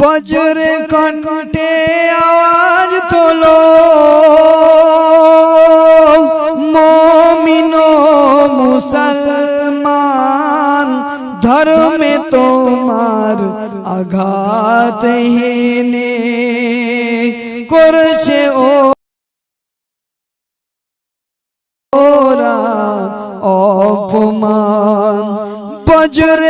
বজ্রে কণ্ঠে আওয়াজ তোলো। মমিন মুসলমান ধর্মে তোমার আঘাত হেনে করছে ও অপমান। বজ্রে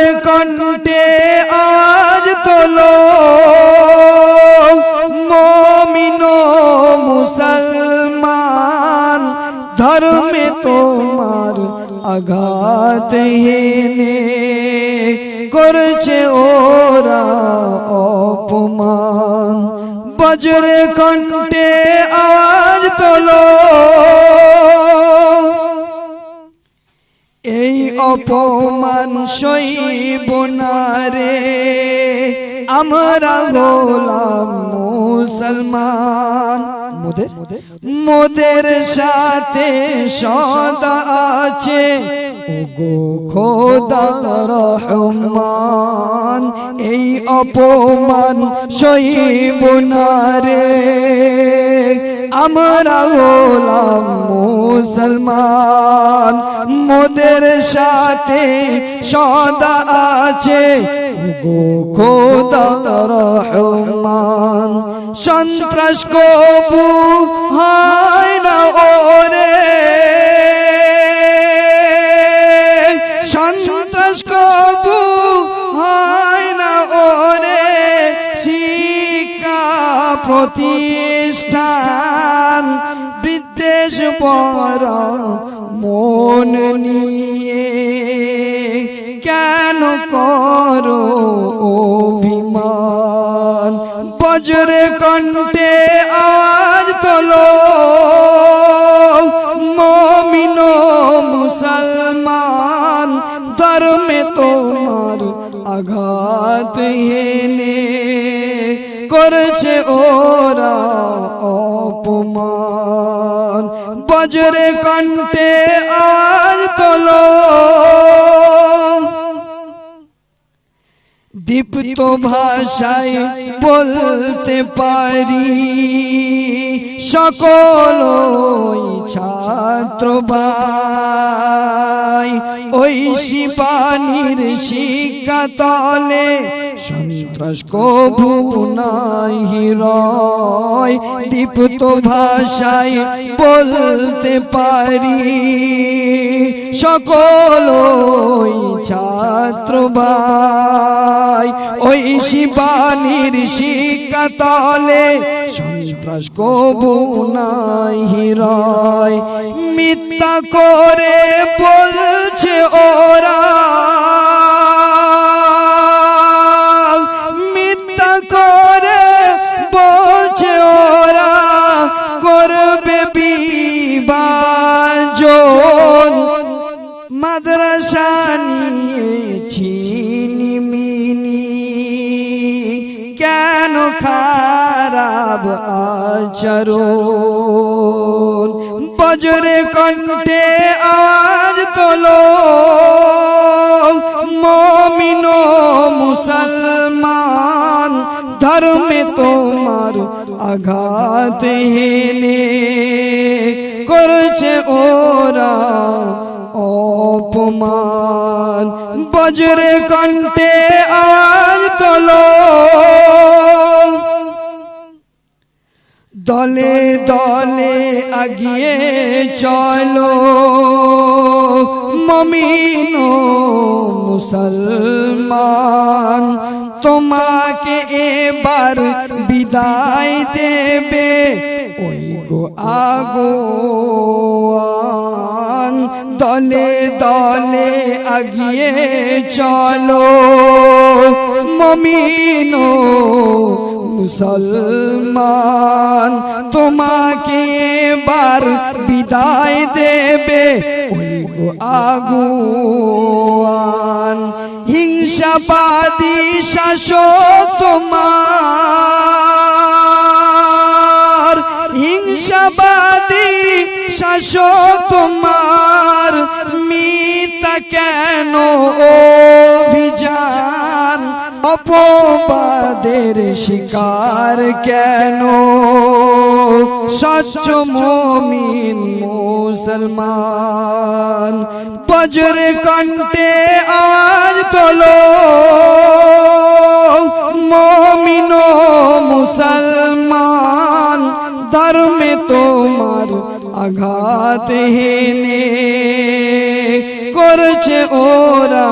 করছে ওরা অপমান। বজ্রে কণ্ঠে আজ তোলো। এই অপমান না রে আমরা গোলাম মুসলমান। মোদের? মোদের সাথে সদা আছে। ওগো খোদা রহমান, এই অপমান সইব না রে। আমরা গোলাম মুসলমান, মোদের সাথে সদা আছে। গো খোদা রহমান, সন্ত্রাস কবু হয়। পর মন নিয়ে কেন করো অভিমান? বজ্রে কণ্ঠে আজ তোলো। মমিন মুসলমান, ধর্মে তোমার আঘাত হেনে করছে ওরা বজ্রে কণ্ঠে আজ তোলো। দীপ্ত ভাষায় বলতে পারি, সকল ছাত্র ভাই, ওই শিবানীর শিক্ষা তলে সন্ত্রাস কভু নাই, হিরয়। দীপ্ত ভাষায় বলতে পারি সকল ছাত্র ভাই ওই শিবানীর শিক্ষা তলে সন্ত্রাস কবু নাই, হিরয়। মিথ্যা করে বলছে ওরা। আচরণ। বজরে কণ্ঠে আজ তোলো। মমিন মুসলমান, ধর্মে তোমার আঘাত হেনে করছে ওরা অপমান। বজ্রে কণ্ঠে আজ তোলো। দলে দলে আগিয়ে চলো। মমিন মুসলমান, তোমাকে এবার বিদায় দেবে ওই গো আগোয়ান। দলে দলে আগিয়ে চলো। মমিন মুসলমান তোমাকে এবার বিদায় দেবে আগুয়ান। হিংসাবাদী শাসক তোমার হিংসাবাদী শাসক তোমার। অপবাদের শিকার কেন? সচ্চ মমিন মুসলমান বজ্র কণ্ঠে আজ তোলো। মমিন মুসলমান, ধর্মে তোমার আঘাত হেনে। করছে ওরা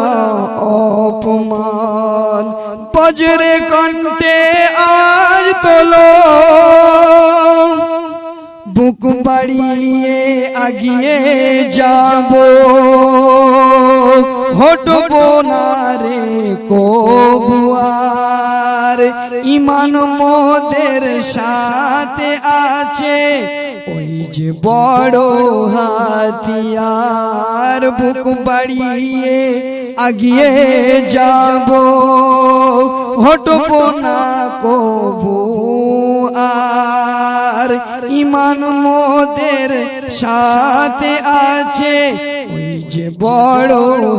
অপমান। বজ্রে কণ্ঠে আজ তোলো। বুক বাড়িয়ে আগিয়ে যাব। হটবো না রে কবুয়ার ইমান মোদের সাথে আছে ওই যে বড় হাতিয়ার। বুক বাড়িয়ে আগিয়ে যাব। হটবো না কবু আর ইমান মোদের সাথে আছে ওই যে বড়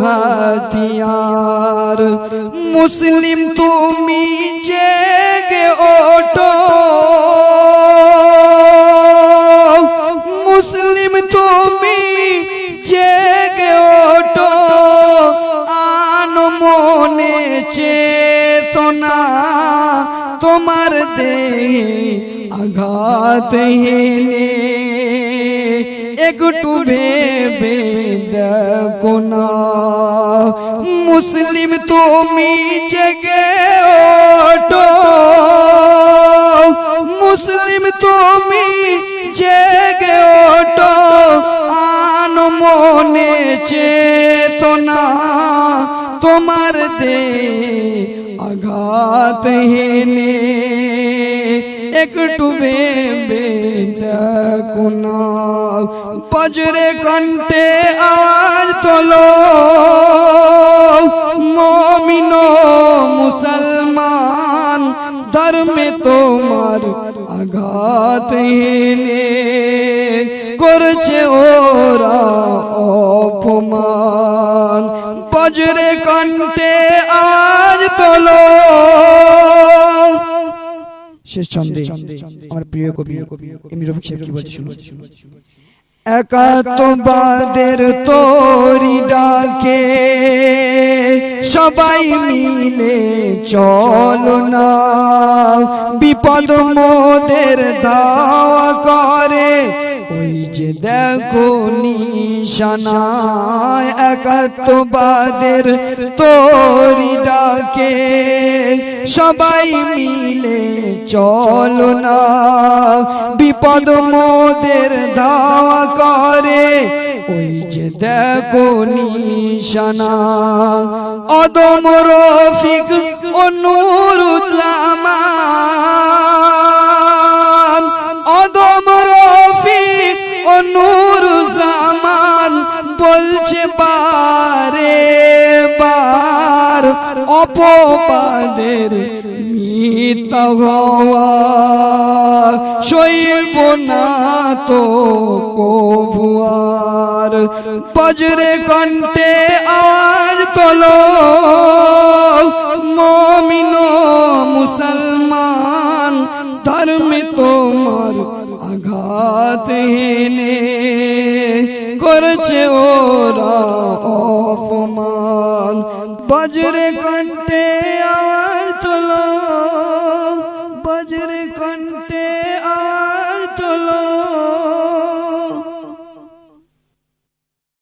হাতিয়ার। মুসলিম তুমি জেগে আঘাত হেনে একটু ভেবে দেখো না। মুসলিম তুমি জেগে ওঠো। মুসলিম তুমি জেগে ওঠো। আন মনে চেতনা তোমার দে আঘাত হেনে একটু ভেবে দেখো না বজ্রে কণ্ঠে আজ তোলো মমিন মুসলমান ধর্মে তোমার আঘাত হেনে করছে ওরা অপমান বজ্রে কণ্ঠে শেষ ছন্দে আমার প্রিয় কবি এমনি রফিক সাহেব কি বলছে শুনুন একাত্মবাদের তোরি ডাকে সবাই মিলে চলো না। বিপদ মোদের দাওয়া করে। ওই যে দেখো নিশানায় একাত্মবাদের তোরি ডাকে সবাই মিলে চলো না। বিপদ মোদের ধাওয়া করে। ওই যে দেখো নিশানা। অদম রফিক ও নুরুজ্জামান অপবাদের মিথ্যা হওয়া সইব না তো কভুয়ার। বজ্রে কণ্ঠে আজ তোলো, মমিন মুসলমান, ধর্মে তোমার আঘাত হেনে। করছে ওরা বজ্রে কণ্ঠে